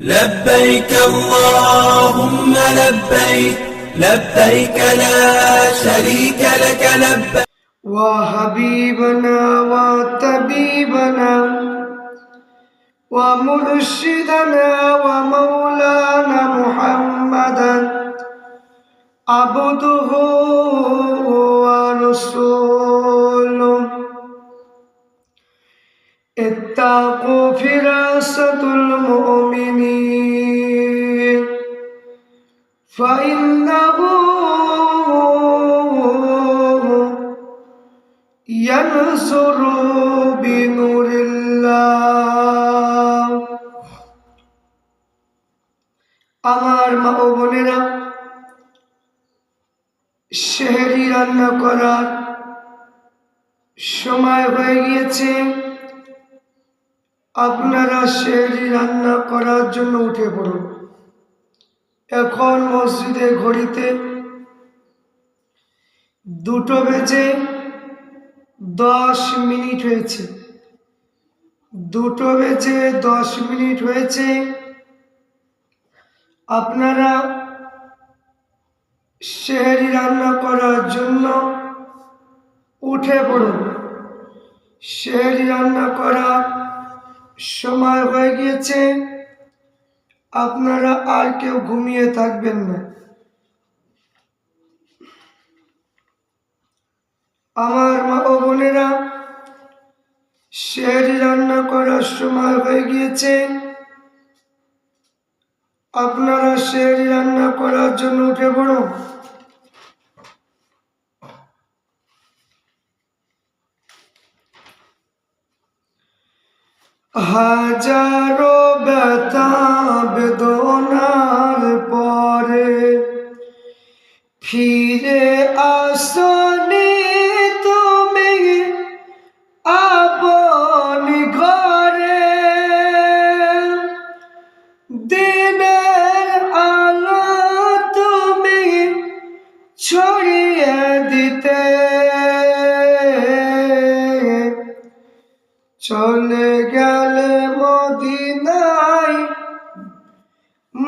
لبيك اللهم لبيك لبيك لا شريك لك لبيك. وحبيبنا وطبيبنا ومرشدنا ومولانا محمدا عبده ورسوله اتقوا فراسة المؤمنين فإنه ينصر بنور الله আমার মা ও বোনেরা শেহরি রান্না করার সময় হয়ে গিয়েছে আপনারা শেহরি রান্না করার জন্য উঠে পড়ুন। এখন মসজিদে ঘড়িতে দুটো বেজে দশ মিনিট হয়েছে। দুটো বেজে দশ মিনিট হয়েছে। আপনারা শেহরি রান্না করার জন্য উঠে পড়ুন। শেহরি রান্না করার সময় হয়ে গিয়েছে। আপনারা আর কেউ ঘুমিয়ে থাকবেন না। আমার মা ও বোনেরা শেহরি রান্না করার সময় হয়ে গিয়েছে। আপনারা শেহরি রান্না করার জন্য উঠে পড়ুন। হাজারো ব্যথা বেদনার পরে ফিরে আসনি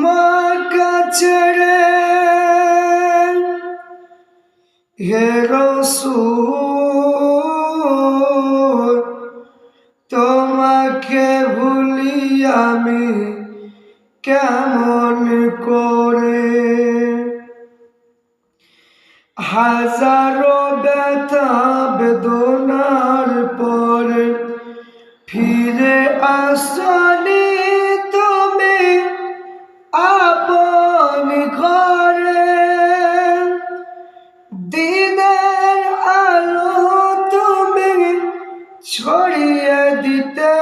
মা কাছে রে। হে রসুল, তোমাকে ভুলি আমি কেমন করে? হাজারো ব্যথা বেদনার পরে ফিরে আসনি ছড়িয়ে দিতে।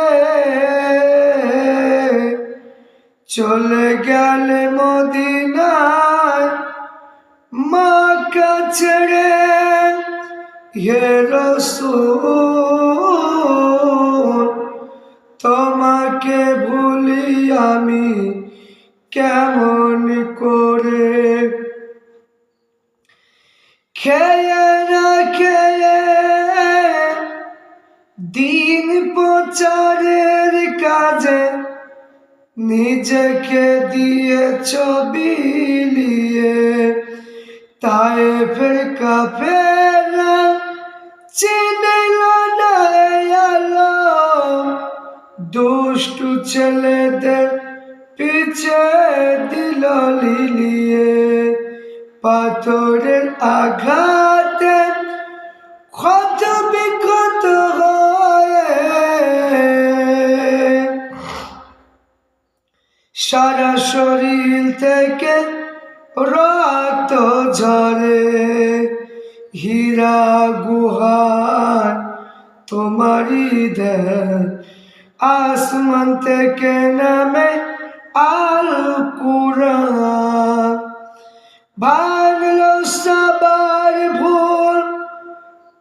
চলে গেলে মদিনায় মা রে হে রসুল, তোমাকে ভুলি আমি কেমন করে? খেয়ে প্রচারের কাজে নিজেকে দিয়ে ছবি লিয়ে তাই ফের কাফেরা চিনল না আলো। দুষ্টু ছেলেদের পিছে দিল লিলিয়ে, পাথরের আঘাতে সারা শরীর থেকে রক্ত ঝরে। হীরা গুহার তোমারই দেয় আসমান থেকে নামে আল ভাঙলো সবার ভুল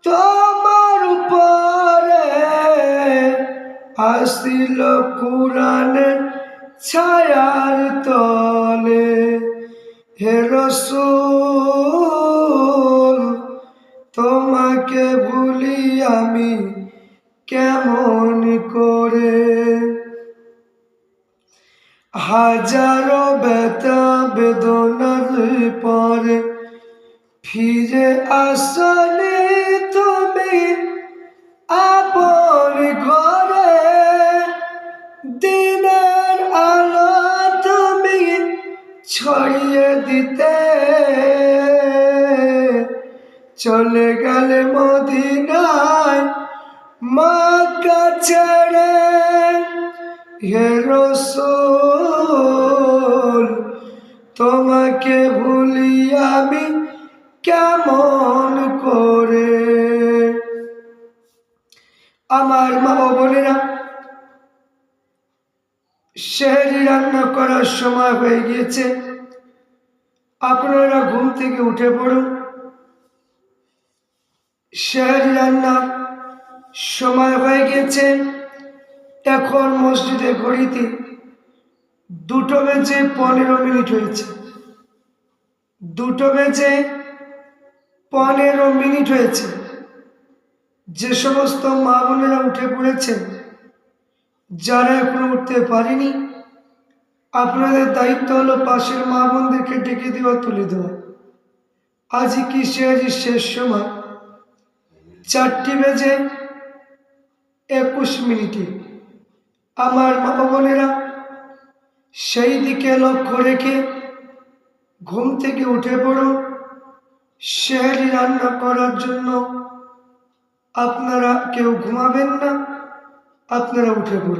তোমার উপরে। আসিল কুরআনের ছায়ার তলে হে রসুল, তোমাকে ভুলি আমি কেমন করে? হাজারো ব্যথা বেদনার পরে ফিরে আসলে তুমি আপন ঘরে। দিনের ছড়িয়ে দিতে। চলে গেলে মদিনায় মা ছেড়ে হে রসুল, তোমাকে ভুলি আমি কেমন করে? আমার মা বোনেরা, শেহরি রান্না করার সময় হয়ে গিয়েছে। আপনারা ঘুম থেকে উঠে পড়ুন। শেহরি রান্না সময় হয়ে গিয়েছে এখন মসজিদে ঘড়িতে দুটো বেজে পনেরো মিনিট হয়েছে। দুটো বেজে পনেরো মিনিট হয়েছে। যে সমস্ত মা বোনেরা উঠে পড়েছেন, যারা এখনও উঠতে পারেনি আপনাদের দায়িত্ব হলো পাশের মা বোনদেরকে ডেকে দেওয়া, তুলে দেওয়া। আজ কি সে আজ শেষ সময়? চারটি বেজে একুশ মিনিটে। আমার মা বোনেরা, সেই দিকে লক্ষ্য রেখে ঘুম থেকে উঠে পড়ো। শেহরি রান্না করার জন্য আপনারা কেউ ঘুমাবেন না, আপনারা উঠে পড়ুন।